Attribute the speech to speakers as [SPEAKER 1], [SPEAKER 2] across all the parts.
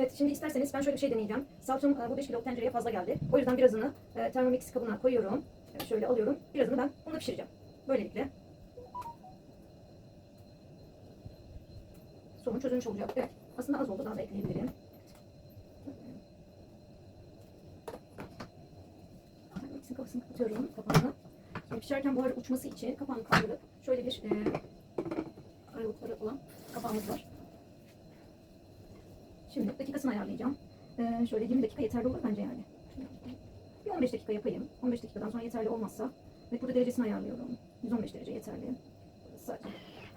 [SPEAKER 1] Evet şimdi isterseniz ben şöyle bir şey deneyeceğim. Salçam e, bu 5 kilo tencereye fazla geldi. O yüzden birazını e, Thermomix kabına koyuyorum. Evet, şöyle alıyorum. Birazını ben bunu pişireceğim. Böylelikle. Sorun çözülmüş olacak. Evet. Aslında az oldu. Daha da ekleyebilirim. Thermomix'in kapısını kapatıyorum. Kapağını. Şimdi pişerken buhar uçması için kapağını kaldırıp şöyle bir e, aralıkları olan kapağımız var. Şimdi dakikasını ayarlayacağım. Ee, şöyle 20 dakika yeterli olur bence yani. Bir 15 dakika yapayım. 15 dakikadan sonra yeterli olmazsa ve burada derecesini ayarlıyorum. 115 derece yeterli. Sadece.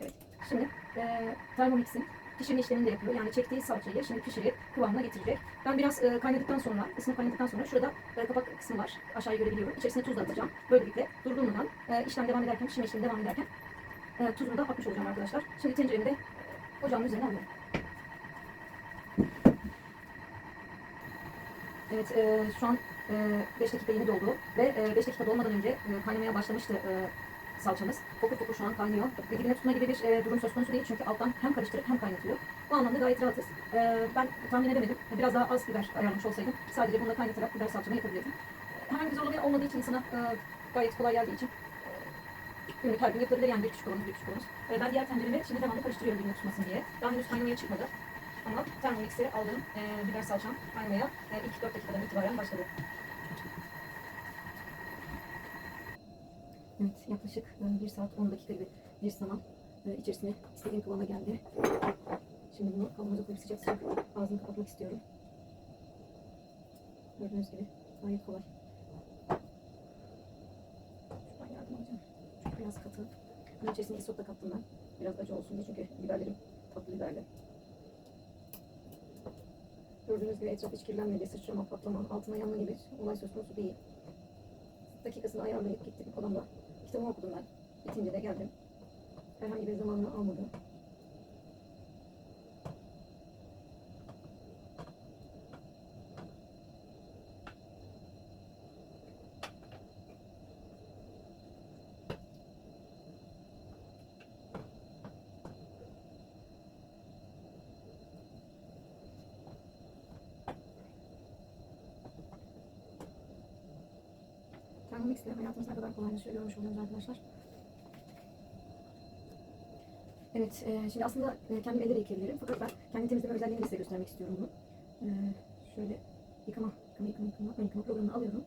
[SPEAKER 1] Evet. Şimdi e, Thermomix'in pişirme işlemini de yapıyor. Yani çektiği salçayı şimdi pişirip kıvamına getirecek. Ben biraz e, kaynadıktan sonra, ısınıp kaynadıktan sonra şurada e, kapak kısmı var. Aşağıya görebiliyorum. İçerisine tuz da atacağım. Böylelikle durduğundan e, işlem devam ederken, pişirme işlemi devam ederken e, tuzunu da atmış olacağım arkadaşlar. Şimdi tenceremi de e, ocağın üzerine alıyorum. Evet, e, şu an 5 dakika yeni doldu ve 5 dakika dolmadan önce e, kaynamaya başlamıştı e, salçamız. Fokur fokur şu an kaynıyor. Ve dibine tutma gibi bir e, durum söz konusu değil çünkü alttan hem karıştırıp hem kaynatıyor. Bu anlamda gayet rahatız. E, ben tahmin edemedim. Biraz daha az biber ayarlamış olsaydım sadece bunu da kaynatarak biber salçamı yapabilirdim. E, herhangi bir zorlama olmadığı için insana e, gayet kolay geldiği için e, günlük her gün yapılabilir yani bir küçük olumuz bir küçük olumuz. E, ben diğer tenceremi şimdi devamlı karıştırıyorum dibine tutmasın diye. Daha henüz kaynamaya çıkmadı. Ama Thermomix'e aldığım e, biber salçam kaynamaya e, ilk 4 dakikadan itibaren başladı. Evet, yaklaşık e, 1 saat 10 dakika gibi bir zaman e, içerisine istediğim kıvama geldi. Şimdi bunu kavanoza koyup sıcak sıcak ağzını kapatmak istiyorum. Gördüğünüz gibi gayet kolay. Şuradan yardım alacağım. Biraz katı. Bunun içerisine isot da kattım ben. Biraz acı olsun diye çünkü biberlerim tatlı biberli. Gördüğünüz gibi etraf hiç kirlenmedi, sıçrama, patlama, altına yanma gibi olay söz konusu değil. Dakikasını ayarlayıp gittim odamda. Kitabımı okudum ben. Bitince de geldim. Herhangi bir zamanını almadı. Thermomix ile hayatımız ne kadar kolaylaşıyor görmüş oluyoruz arkadaşlar. Evet, e, şimdi aslında e, kendim elle de yıkayabilirim. Fakat ben kendi temizleme özelliğini size göstermek istiyorum bunu. E, şöyle yıkama, yıkama, yıkama, yıkama, yıkama programını alıyorum.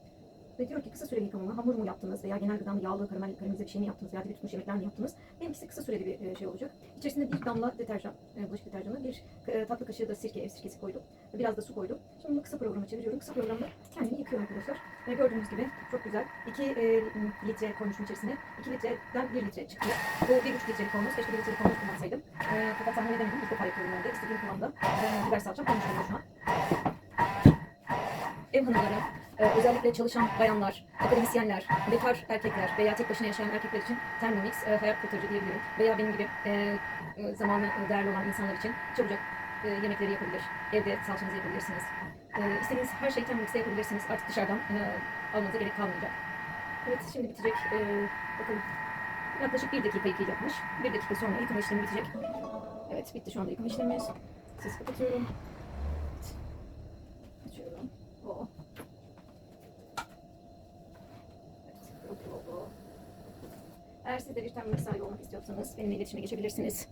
[SPEAKER 1] Ve diyor ki kısa süreli yıkama, hamur mu yaptınız veya genel gıda yağlı, karamel, karamelize bir şey mi yaptınız veya dibi tutmuş yemekler mi yaptınız? Benimkisi kısa süreli bir e, şey olacak. İçerisinde bir damla deterjan, e, bulaşık deterjanı, bir e, tatlı kaşığı da sirke, ev sirkesi koydum. Biraz da su koydum. Şimdi bunu kısa programa çeviriyorum. Kısa programda kendini yıkıyor arkadaşlar. Ve gördüğünüz gibi çok güzel. 2 e, litre koymuşum içerisine. 2 litreden 1 litre çıktı. Bu 1,5 litrelik olmuş. Keşke 1 litrelik olmuş kullansaydım. E, fakat tahmin edemedim. İlk defa yapıyorum ben de. İstediğim kıvamda. E, biber salçam olmuş oluyor şu an. Ev hanımları, e, özellikle çalışan bayanlar, akademisyenler, bekar erkekler veya tek başına yaşayan erkekler için Thermomix e, hayat kurtarıcı diyebilirim. Veya benim gibi e, e, zamanı değerli olan insanlar için çabucak e, yemekleri yapabilir. Evde salçanızı yapabilirsiniz. E, istediğiniz her şeyi Thermomix'te yapabilirsiniz. Artık dışarıdan e, almanıza gerek kalmayacak. Evet şimdi bitecek. E, bakalım. Yaklaşık bir dakika yıkayacakmış. Bir dakika sonra yıkama işlemi bitecek. Evet bitti şu anda yıkama işlemimiz. Ses kapatıyorum. Evet. Açıyorum. O. Evet. oldu. Eğer siz de bir Thermomix sahibi olmak istiyorsanız benimle iletişime geçebilirsiniz.